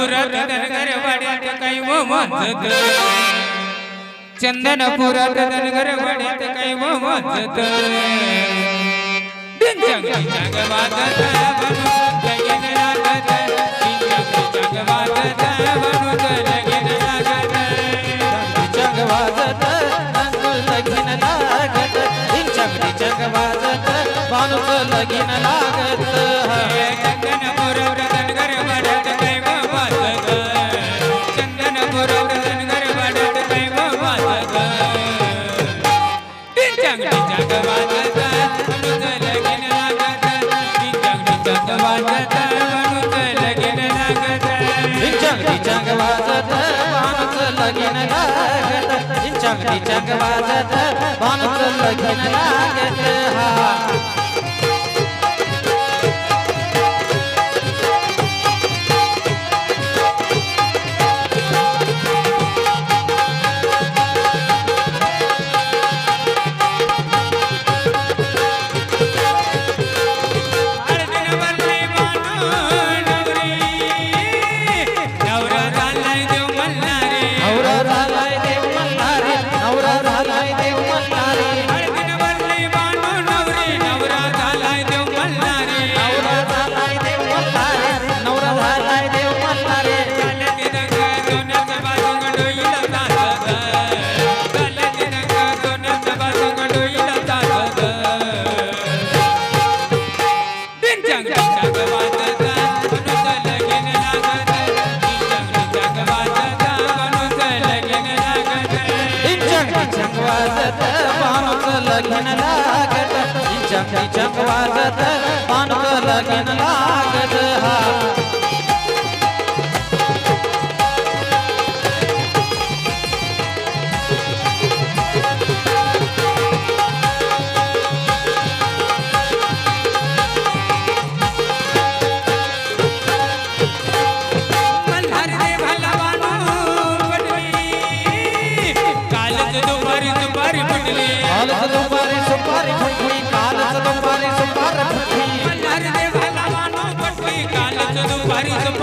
चंदनपुरात धनगरवाड्यात काही वमजत चंदनपुरात धनगरवाड्यात काही वमजत डिंचंग जगवाद लगेन लागत डिंचंग जगवाद बनूत लगेन लगीन लागत लगीन लागत चंग चंग वाजत भानूच लगीन लागत हा. चंग वाजत पानक लगीन लागत चंग चंग वाजत पानक लगीन लागत हा.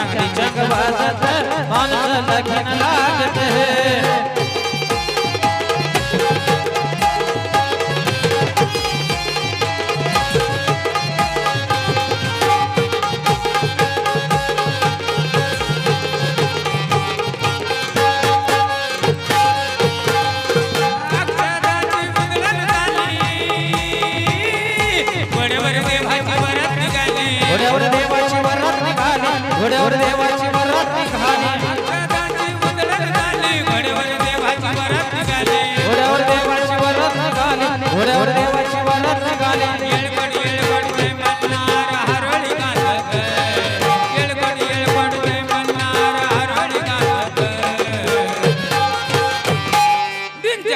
चांगली चंग वाजत माणूस लखीन लागत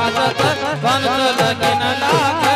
वाजत पंच लगीन लागे